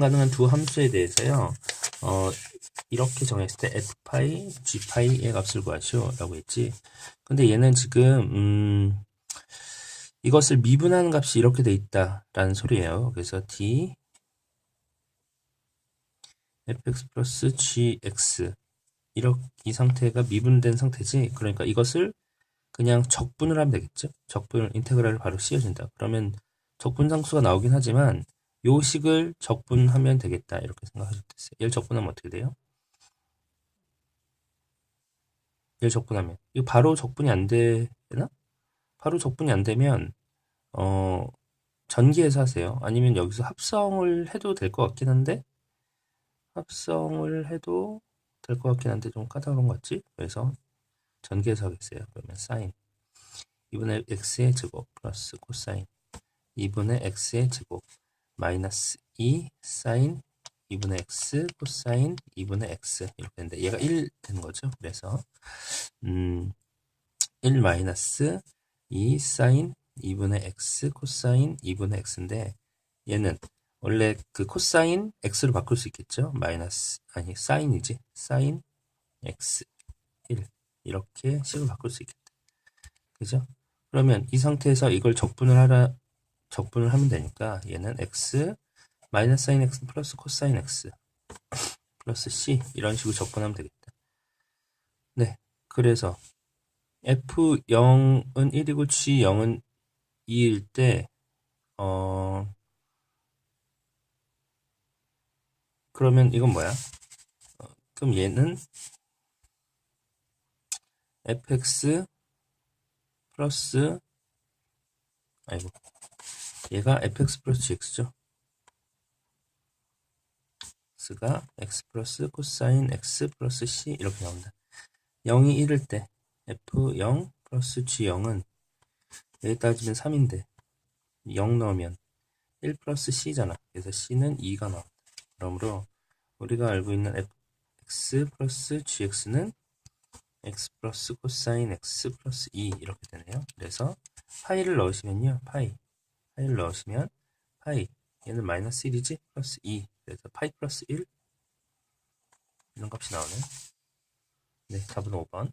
가능한 두 함수에 대해서요. 어, 이렇게 정했을 때 f파이, g파이의 값을 구하시오 라고 했지. 근데 얘는 지금 음, 이것을 미분하는 값이 이렇게 돼 있다라는 소리예요. 그래서 d fx 플러스 gx 이렇게 이 상태가 미분된 상태지. 그러니까 이것을 그냥 적분을 하면 되겠죠. 적분을 인테그랄을 바로 씌워준다. 그러면 적분 상수가 나오긴 하지만 요 식을 적분하면 되겠다. 이렇게 생각하셔도 됐어요. 얘를 적분하면 어떻게 돼요? 얘를 적분하면 이거 바로 적분이 안 되나? 바로 적분이 안 되면 어 전기해서 하세요. 아니면 여기서 합성을 해도 될 것 같긴 한데 합성을 해도 될 것 같긴 한데 좀 까다로운 것 같지? 그래서 전개해서 하겠어요. 그러면 사인 2분의 x의 제곱 플러스 코사인 2분의 x의 제곱 마이너스 2 사인 2분의 x 코사인 2분의 x 이렇게 되는데 얘가 1 되는 거죠. 그래서 음, 1 마이너스 2 사인 2분의 x 코사인 2분의 x인데 얘는 원래 그 코사인 x로 바꿀 수 있겠죠. 마이너스 아니 사인이지. 사인 x 1 이렇게 식을 바꿀 수 있겠다. 그죠? 그러면 이 상태에서 이걸 적분을 하라 적분을 하면 되니까 얘는 x 마이너스 사인 x 플러스 코사인 x 플러스 c 이런 식으로 적분하면 되겠다. 네. 그래서 f0은 1이고 g0은 2일 때 어, 그러면 이건 뭐야? 어, 그럼 얘는 fx 플러스 아이고 얘가 fx 플러스 gx죠. x가 x 플러스 코사인 x 플러스 c 이렇게 나온다. 0이 1일 때 f0 플러스 g0은 여기 따지면 3인데 0 넣으면 1 플러스 c잖아. 그래서 c는 2가 나온다. 그러므로 우리가 알고 있는 x 플러스 gx는 x 플러스 코사인 x 플러스 2 이렇게 되네요. 그래서 파이를 넣으시면요. 파이. 파이를 넣으시면 파이. 얘는 마이너스 1이지? 플러스 2. 그래서 파이 플러스 1 이런 값이 나오네. 네, 답은 5번.